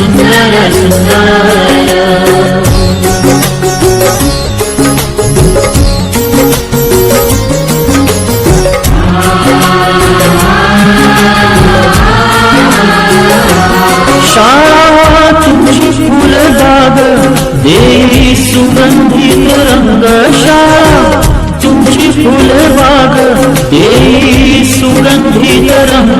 सुंदर सुंदर देवी सुगंधित रंग शाळा तुमची फुलबाग देई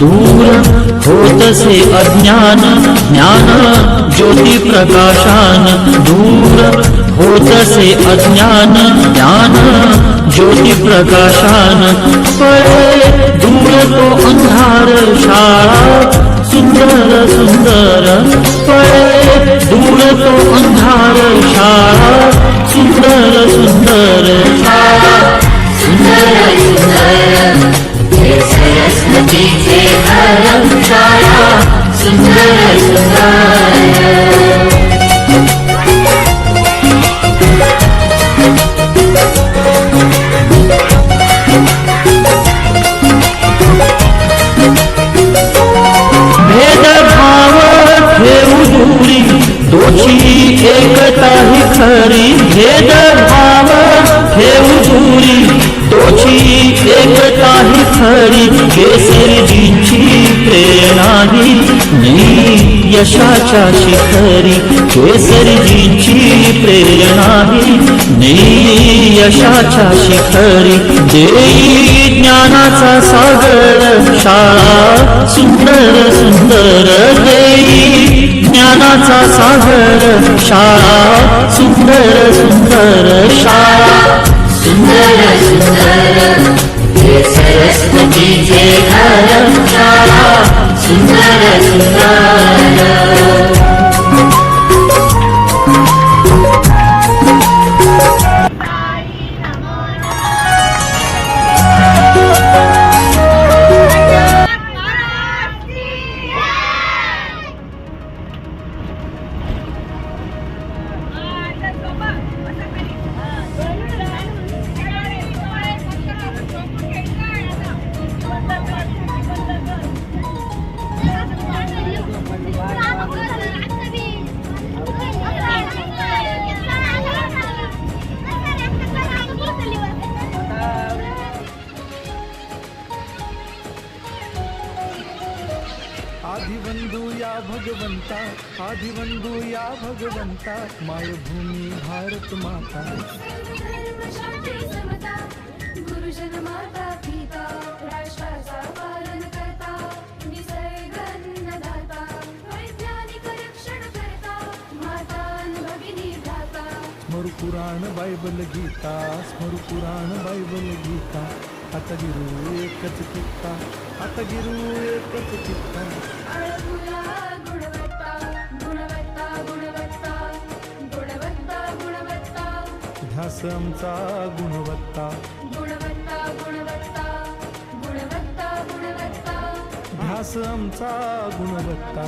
दूर होतसे अज्ञान ज्ञान ज्योति प्रकाशान दूर होतसे अज्ञान ज्ञान ज्योति प्रकाशान। पळे दूर तो अंधार शाळा सुंदर सुंदर। पळे दूर तो अंधार शाळा सुंदर सुंदर। हे सरस्वतीचे घर शाळा सुंदर सुंदर भेदभाव ठेवू दूरी दोषी एकता ही खरी। भेदभाव ठेवू दूरी तोची एकता ही खरी केसरीजींची प्रेरणा ही। यशाच्या शिखरी केसरीजींची प्रेरणा ही। यशाच्या शिखरी देई ज्ञानाचा सागर शाळा सुंदर सुंदर देई ज्ञानाचा सागर शाळा सुंदर सुंदर शाळा। सुंदर सुंदर हे सरस्वतीचे घर शाळा सुंदर आदिवंदू या भगवंता आदिवंदू या भगवंता मायभूमी भारत माता। गुरुजन माता पिता राष्ट्राचा पालन करता निसर्गन्नदाता वैज्ञानिक रक्षण करता माता भगिनी भ्राता। स्मरू पुराण बायबल गीता स्मरू पुराण बायबल गीता। आता गिरू एकच चित्ता आता गिरू एकच चित्ता अळमुला ध्यास आमचा गुणवत्ता गुणवत्ता ध्यास आमचा गुणवत्ता